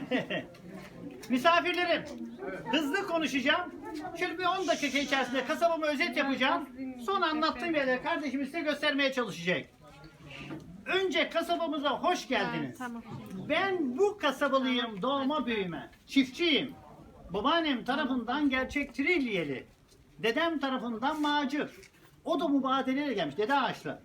Misafirlerim, hızlı konuşacağım. Şöyle bir 10 dakika içerisinde kasabamı özet yapacağım. Sonra anlattığım yerleri kardeşim size göstermeye çalışacak. Önce kasabamıza hoş geldiniz. Ben bu kasabalıyım doğma büyüme. Çiftçiyim. Babaannem tarafından gerçek Trilyeli. Dedem tarafından macır. O da mübadeleyle gelmiş. Dede ağaçlı.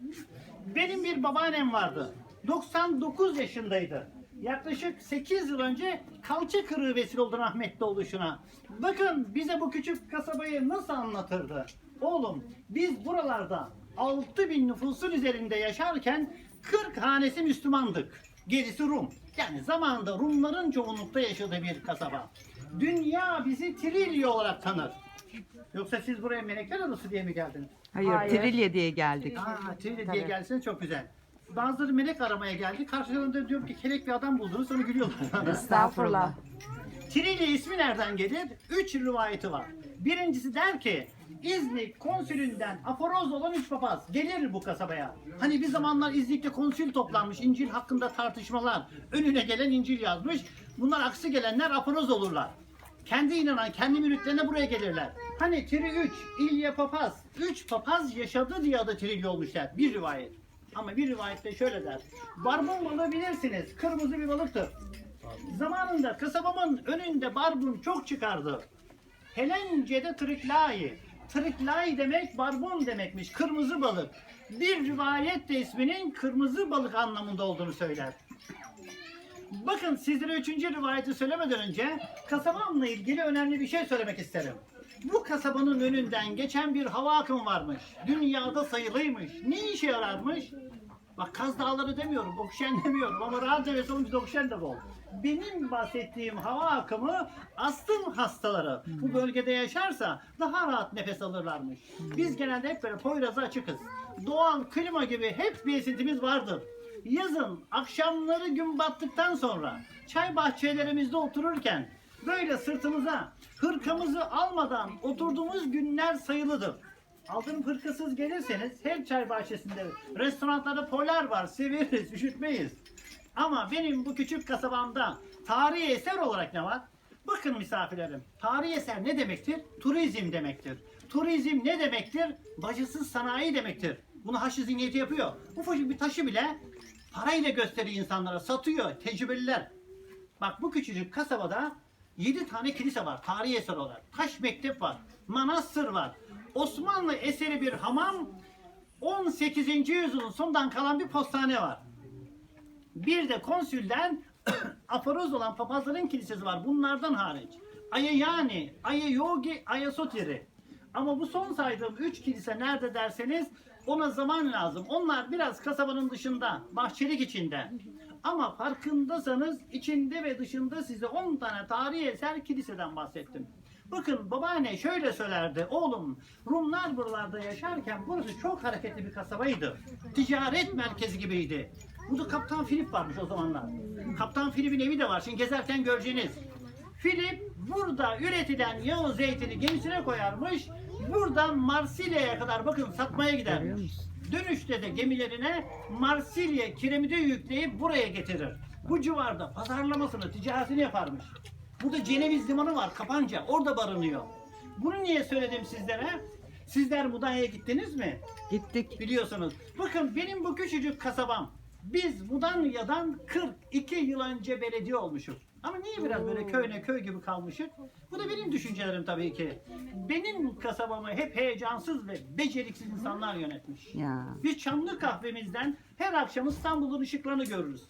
Benim bir babaannem vardı. 99 yaşındaydı. Yaklaşık 8 yıl önce kalça kırığı vesile oldu rahmetli oluşuna. Bakın bize bu küçük kasabayı nasıl anlatırdı. Oğlum biz buralarda 6000 nüfusun üzerinde yaşarken 40 hanesi Müslümandık. Gerisi Rum. Yani zamanında Rumların çoğunlukta yaşadığı bir kasaba. Dünya bizi Trilya olarak tanır. Yoksa siz buraya melekler adası diye mi geldiniz? Hayır, Hayır. Trilye diye geldik. Aa, Trilya diye Tabii. gelseniz çok güzel. Bazıları melek aramaya geldi. Karşılarında diyorum ki kelek bir adam buldunuz sonra gülüyorlar. Estağfurullah. Trilya ismi nereden gelir? Üç rivayeti var. Birincisi der ki İznik konsülünden aforoz olan üç papaz gelir bu kasabaya. Hani bir zamanlar İznik'te konsül toplanmış, İncil hakkında tartışmalar. Önüne gelen İncil yazmış. Bunlar aksi gelenler aforoz olurlar. Kendi inanan, kendi müritlerine buraya gelirler. Hani Tri 3, İlya papaz. Üç papaz yaşadı diye adı Trilya olmuşlar. Bir rivayet. Ama bir rivayette şöyle der. Barbun balığı bilirsiniz. Kırmızı bir balıktır. Zamanında kasabamın önünde barbun çok çıkardı. Helence'de triklai. Triklai demek barbun demekmiş. Kırmızı balık. Bir rivayet de isminin kırmızı balık anlamında olduğunu söyler. Bakın sizlere üçüncü rivayeti söylemeden önce kasabamla ilgili önemli bir şey söylemek isterim. Bu kasabanın önünden geçen bir hava akımı varmış. Dünyada sayılıymış. Ne işe yararmış? Bak Kaz Dağları demiyorum, oksijen demiyorum ama rahat olunca da oksijen de bol. Benim bahsettiğim hava akımı astım hastaları bu bölgede yaşarsa daha rahat nefes alırlarmış. Biz genelde hep böyle Poyraz'a açıkız. Doğal klima gibi hep bir esintimiz vardır. Yazın akşamları gün battıktan sonra çay bahçelerimizde otururken böyle sırtımıza hırkamızı almadan oturduğumuz günler sayılıdır. Altın hırkasız gelirseniz her çay bahçesinde restoranlarda polar var severiz üşütmeyiz. Ama benim bu küçük kasabamda tarihi eser olarak ne var? Bakın misafirlerim, tarihi eser ne demektir? Turizm demektir. Turizm ne demektir? Bacısız sanayi demektir. Bunu Haçlı zihniyeti yapıyor. Ufacık bir taşı bile parayla gösteriyor insanlara, satıyor, tecrübeliler. Bak bu küçücük kasabada 7 tane kilise var tarihi eser olarak. Taş mektep var, manastır var. Osmanlı eseri bir hamam, 18. yüzyılın sonundan kalan bir postane var. Bir de konsülden aforoz olan papazların kilisesi var. Bunlardan hariç. Ayayani, Ayayogi, Ayasotiri. Ama bu son saydığım üç kilise nerede derseniz ona zaman lazım. Onlar biraz kasabanın dışında, bahçelik içinde. Ama farkındasanız içinde ve dışında size 10 tane tarihi eser kiliseden bahsettim. Bakın babaanne şöyle söylerdi. Oğlum Rumlar buralarda yaşarken burası çok hareketli bir kasabaydı. Ticaret merkezi gibiydi. Burada Kaptan Filip varmış o zamanlar. Kaptan Filip'in evi de var. Şimdi gezerken göreceğiniz. Filip burada üretilen yağı zeytini gemisine koyarmış. Buradan Marsilya'ya kadar bakın satmaya gidermiş. Dönüşte de gemilerine Marsilya kiremidi yükleyip buraya getirir. Bu civarda pazarlamasını, ticaretini yaparmış. Burada Ceneviz Limanı var, Kapanca. Orada barınıyor. Bunu niye söyledim sizlere? Sizler Mudanya'ya gittiniz mi? Gittik. Biliyorsunuz. Bakın benim bu küçücük kasabam. Biz Mudanya'dan 42 yıl önce belediye olmuşuz. Ama niye biraz böyle köyne köy gibi kalmışız? Bu da benim düşüncelerim tabii ki. Benim kasabamı hep heyecansız ve beceriksiz insanlar yönetmiş. Ya. Biz çamlı kahvemizden her akşam İstanbul'un ışıklarını görürüz.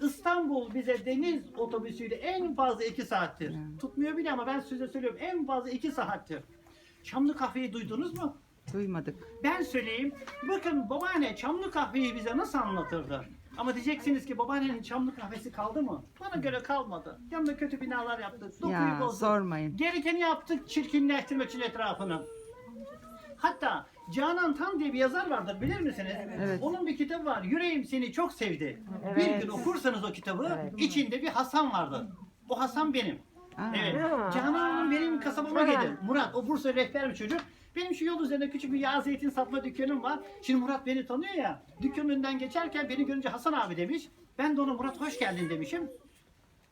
İstanbul bize deniz otobüsüyle en fazla iki saattir. Tutmuyor bile ama ben size söylüyorum en fazla iki saattir. Çamlı kahveyi duydunuz mu? Duymadık. Ben söyleyeyim. Bakın babaanne çamlı kahveyi bize nasıl anlatırdı? Ama diyeceksiniz ki babaannenin çamlı kahvesi kaldı mı? Bana göre kalmadı. Yanında kötü binalar yaptık. Dokuyu Ya bozduk. sormayın. Gerekeni yaptık çirkinleştirmek için etrafını. Hatta Canan Tan diye bir yazar vardır bilir misiniz? Evet. Onun bir kitabı var. Yüreğim seni çok sevdi. Evet. Bir gün okursanız o kitabı Evet. içinde bir Hasan vardır. O Hasan benim. Aa, Evet. Ya. Canan Hanım benim kasabama Ha. gelir. Murat o Bursa rehber bir çocuk. Benim şu yol üzerinde küçük bir yağ zeytin satma dükkanım var. Şimdi Murat beni tanıyor ya. Dükkanın önünden geçerken beni görünce Hasan abi demiş. Ben de ona Murat hoş geldin demişim.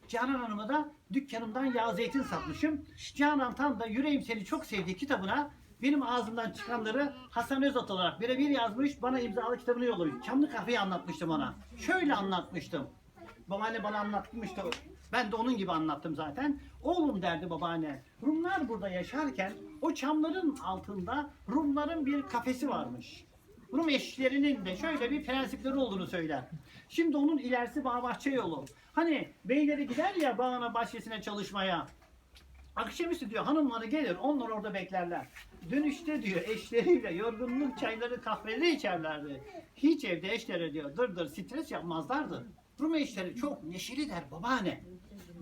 Canan Hanım'a da dükkanımdan yağ zeytin satmışım. Canan Tan da Yüreğim Seni Çok Sevdi kitabına benim ağzımdan çıkanları Hasan Özat olarak birebir yazmış, bana imzalı kitabını yollamış. Çamlı kahveyi anlatmıştım ona. Şöyle anlatmıştım. Babaanne bana anlatmıştı. Ben de onun gibi anlattım zaten. Oğlum derdi babaanne. Rumlar burada yaşarken o çamların altında Rumların bir kafesi varmış. Rum eşlerinin de şöyle bir prensipleri olduğunu söyler. Şimdi onun ilerisi Bağbahçe yolu. Hani beyleri gider ya bağına bahçesine çalışmaya. Akşamüstü diyor hanımları gelir onlar orada beklerler. Dönüşte diyor eşleriyle yorgunluk çayları kahveleri içerlerdi. Hiç evde eşlere diyor dır dır stres yapmazlardı. Rum eşleri çok neşeli der babaanne.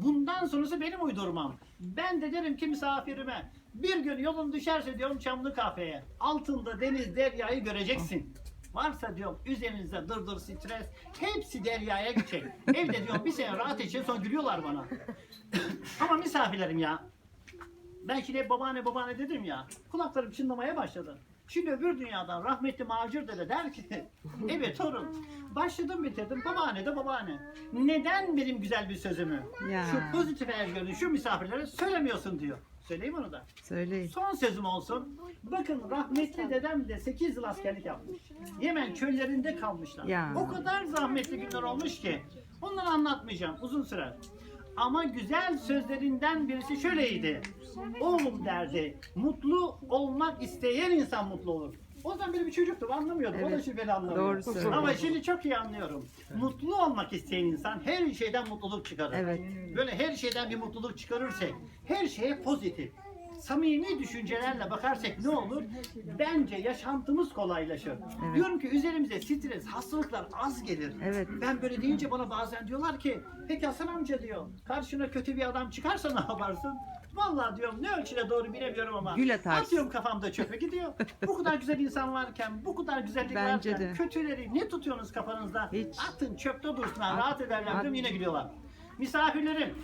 Bundan sonrası benim uydurmam. Ben de derim ki misafirime bir gün yolun düşerse diyorum Çamlı kafeye. Altında deniz deryayı göreceksin. Varsa diyorum üzerinizde dır dır stres hepsi deryaya gidecek. Evde diyorum bir sene rahat için sonra gülüyorlar bana. Ama misafirlerim ya. Ben şimdi babaanne babaanne dedim ya. Kulaklarım çınlamaya başladı. Şimdi öbür dünyadan rahmetli Macir dede der ki evet torun başladım bitirdim babaanne de babaanne. Neden benim güzel bir sözümü Ya. şu pozitif ergönü şu misafirlere söylemiyorsun diyor. Söyleyeyim onu da. Söyleyin. Son sözüm olsun. Bakın rahmetli dedem de 8 yıl askerlik yapmış. Yemen çöllerinde kalmışlar. Ya. O kadar zahmetli günler olmuş ki. Onları anlatmayacağım. Uzun sürer. Ama güzel sözlerinden birisi şöyleydi. Oğlum derdi. Mutlu olmak isteyen insan mutlu olur. O zaman benim bir çocuktum anlamıyordum. O da Evet. şimdi beni anlamıyor. Doğru söylüyorsun. Ama şimdi çok iyi anlıyorum. Mutlu olmak isteyen insan her şeyden mutluluk çıkarır. Evet. Böyle her şeyden bir mutluluk çıkarırsak, her şeye pozitif, samimi düşüncelerle bakarsak ne olur? Bence yaşantımız kolaylaşır. Evet. Diyorum ki üzerimize stres, hastalıklar az gelir. Evet. Ben böyle deyince bana bazen diyorlar ki, peki Hasan amca diyor, karşına kötü bir adam çıkarsa ne yaparsın? Vallahi diyorum ne ölçüde doğru bilemiyorum ama Gül atarsın. atıyorum kafamda çöpe gidiyor. bu kadar güzel insan varken, bu kadar güzellik Bence varken de. kötüleri ne tutuyorsunuz kafanızda? Hiç. Atın çöpte dursunlar, At- rahat ederler diyorum yine gülüyorlar. Misafirlerim,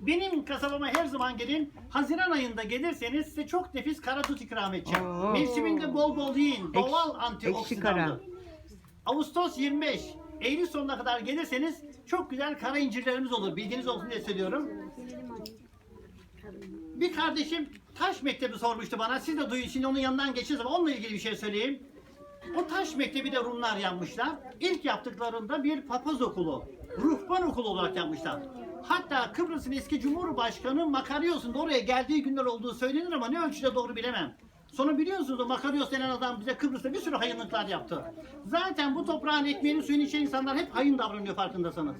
benim kasabama her zaman gelin. Haziran ayında gelirseniz size çok nefis kara tut ikram edeceğim. Oo. Mevsiminde bol bol yiyin. Doğal kara. antioksidanlı. Ağustos 25, Eylül sonuna kadar gelirseniz çok güzel kara incirlerimiz olur. Bilginiz olsun diye söylüyorum. Bir kardeşim taş mektebi sormuştu bana. Siz de duyun şimdi onun yanından geçiniz ama onunla ilgili bir şey söyleyeyim. O taş mektebi de Rumlar yapmışlar. İlk yaptıklarında bir papaz okulu, ruhban okulu olarak yapmışlar. Hatta Kıbrıs'ın eski Cumhurbaşkanı Makaryos'un oraya geldiği günler olduğu söylenir ama ne ölçüde doğru bilemem. Sonra biliyorsunuz o Makaryos denen adam bize Kıbrıs'ta bir sürü hayınlıklar yaptı. Zaten bu toprağın ekmeğini suyunu içen insanlar hep hayın davranıyor farkındasınız.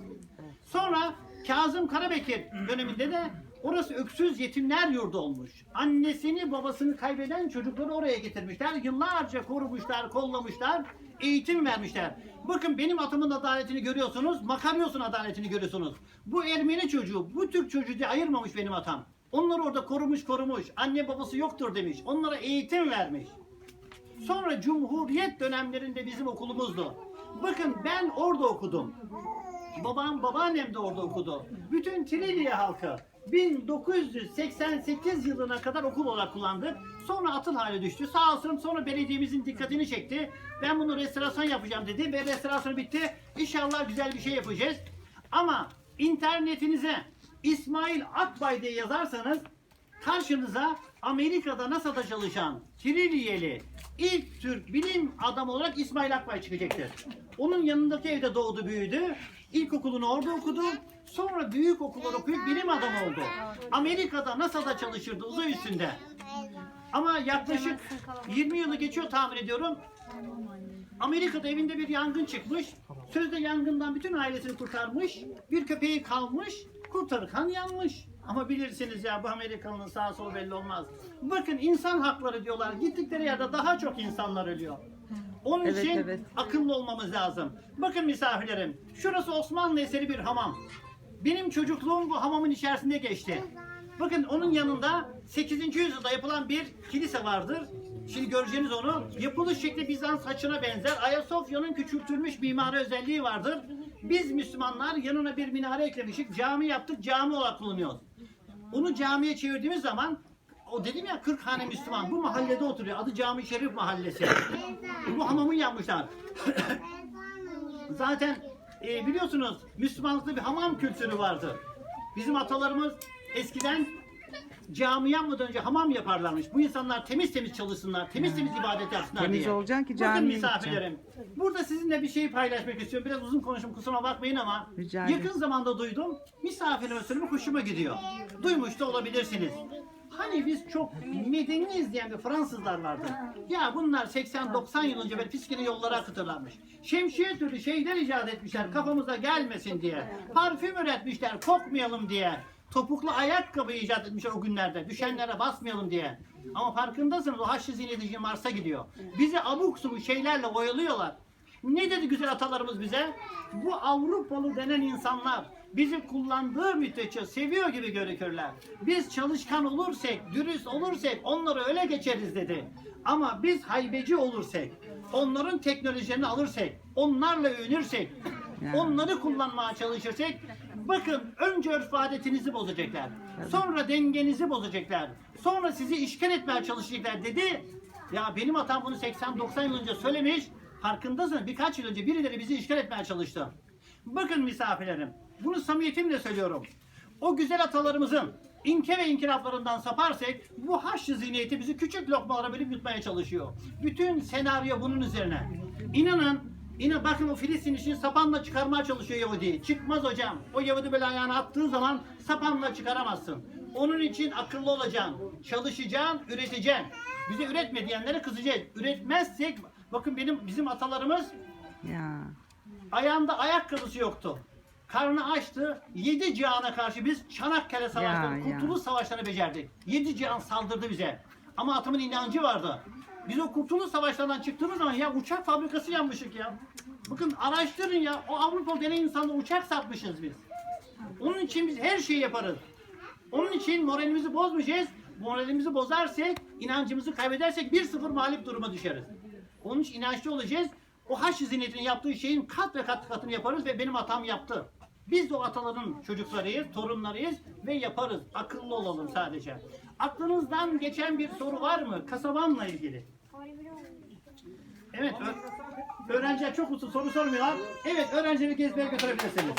Sonra Kazım Karabekir döneminde de orası öksüz yetimler yurdu olmuş. Annesini babasını kaybeden çocukları oraya getirmişler. Yıllarca korumuşlar, kollamışlar, eğitim vermişler. Bakın benim atımın adaletini görüyorsunuz, Makaryos'un adaletini görüyorsunuz. Bu Ermeni çocuğu, bu Türk çocuğu diye ayırmamış benim atam. Onları orada korumuş korumuş, anne babası yoktur demiş, onlara eğitim vermiş. Sonra Cumhuriyet dönemlerinde bizim okulumuzdu. Bakın ben orada okudum. Babam, babaannem de orada okudu. Bütün Trilye halkı 1988 yılına kadar okul olarak kullandık. Sonra atıl hale düştü. Sağ olsun sonra belediyemizin dikkatini çekti. Ben bunu restorasyon yapacağım dedi ve restorasyon bitti. İnşallah güzel bir şey yapacağız. Ama internetinize İsmail Akbay diye yazarsanız karşınıza Amerika'da NASA'da çalışan Trilyeli ilk Türk bilim adamı olarak İsmail Akbay çıkacaktır. Onun yanındaki evde doğdu büyüdü. İlkokulunu orada okudu. Sonra büyük okullar okuyup bilim adamı oldu. Amerika'da NASA'da çalışırdı uzay üstünde. Ama yaklaşık 20 yılı geçiyor tahmin ediyorum. Amerika'da evinde bir yangın çıkmış. Sözde yangından bütün ailesini kurtarmış. Bir köpeği kalmış. Kurtarırken yanmış. Ama bilirsiniz ya bu Amerikalı'nın sağ sol belli olmaz. Bakın insan hakları diyorlar. Gittikleri yerde daha çok insanlar ölüyor. Onun Evet, için evet. akıllı olmamız lazım. Bakın misafirlerim. Şurası Osmanlı eseri bir hamam. Benim çocukluğum bu hamamın içerisinde geçti. Bakın onun yanında 8. yüzyılda yapılan bir kilise vardır. Şimdi göreceğiniz onu. Yapılış şekli Bizans haçına benzer. Ayasofya'nın küçültülmüş mimari özelliği vardır. Biz Müslümanlar yanına bir minare eklemişik. Cami yaptık. Cami olarak kullanıyoruz. Onu camiye çevirdiğimiz zaman o dedim ya 40 hane Müslüman bu mahallede oturuyor. Adı Cami Şerif Mahallesi. bu hamamı yapmışlar. Zaten e, biliyorsunuz Müslümanlıkta bir hamam kültürü vardı. Bizim atalarımız eskiden cami yapmadan önce hamam yaparlarmış. Bu insanlar temiz temiz çalışsınlar, temiz temiz ibadet yapsınlar Temiz diye. olacaksın ki Bakın camiye misafirlerim. Burada sizinle bir şey paylaşmak istiyorum. Biraz uzun konuşum kusuruma bakmayın ama Rica yakın zamanda duydum. Misafirime söylemi hoşuma gidiyor. Duymuş da olabilirsiniz. Hani biz çok medeni diyen bir Fransızlar vardı. Ya bunlar 80-90 yıl önce böyle piskili yollara akıtırlarmış. Şemsiye türlü şeyler icat etmişler kafamıza gelmesin diye. Parfüm üretmişler kokmayalım diye. Topuklu ayakkabı icat etmişler o günlerde. Düşenlere basmayalım diye. Ama farkındasınız o haşlı ziynetici Mars'a gidiyor. Bizi abuk subuk şeylerle oyalıyorlar. Ne dedi güzel atalarımız bize? Bu Avrupalı denen insanlar bizi kullandığı müddetçe seviyor gibi görükürler. Biz çalışkan olursak, dürüst olursak onları öyle geçeriz dedi. Ama biz haybeci olursak, onların teknolojilerini alırsak, onlarla övünürsek, onları kullanmaya çalışırsak, bakın önce örf adetinizi bozacaklar. Sonra dengenizi bozacaklar. Sonra sizi işgal etmeye çalışacaklar dedi. Ya benim hatam bunu 80-90 yıl önce söylemiş. Farkındasın birkaç yıl önce birileri bizi işgal etmeye çalıştı. Bakın misafirlerim. Bunu samimiyetimle söylüyorum. O güzel atalarımızın inke ve inkılaplarından saparsak bu haşlı zihniyeti bizi küçük lokmalara bölüp yutmaya çalışıyor. Bütün senaryo bunun üzerine. İnanın İnan bakın o Filistin için sapanla çıkarmaya çalışıyor Yahudi. Çıkmaz hocam. O Yahudi böyle ayağını attığı zaman sapanla çıkaramazsın. Onun için akıllı olacaksın. Çalışacaksın, üreteceksin. Bize üretme diyenlere kızacağız. Üretmezsek bakın benim bizim atalarımız Ya. ayağında ayakkabısı yoktu. Karnı açtı. Yedi cihana karşı biz Çanakkale Savaşları. Kurtuluş Savaşları becerdik. Yedi cihan saldırdı bize. Ama atımın inancı vardı. Biz o Kurtuluş Savaşlarından çıktığımız zaman ya uçak fabrikası yanmışık ya. Bakın araştırın ya. O Avrupa deney insanla uçak satmışız biz. Onun için biz her şeyi yaparız. Onun için moralimizi bozmayacağız. Moralimizi bozarsak, inancımızı kaybedersek 1-0 mağlup duruma düşeriz. Onun için inançlı olacağız. O haç zihniyetinin yaptığı şeyin kat ve kat katını yaparız ve benim hatam yaptı. Biz de o ataların çocuklarıyız, torunlarıyız ve yaparız. Akıllı olalım sadece. Aklınızdan geçen bir soru var mı? Kasabamla ilgili. Evet, ö- öğrenciler çok uzun soru sormuyorlar. Evet, öğrencileri gezmeye götürebilirsiniz.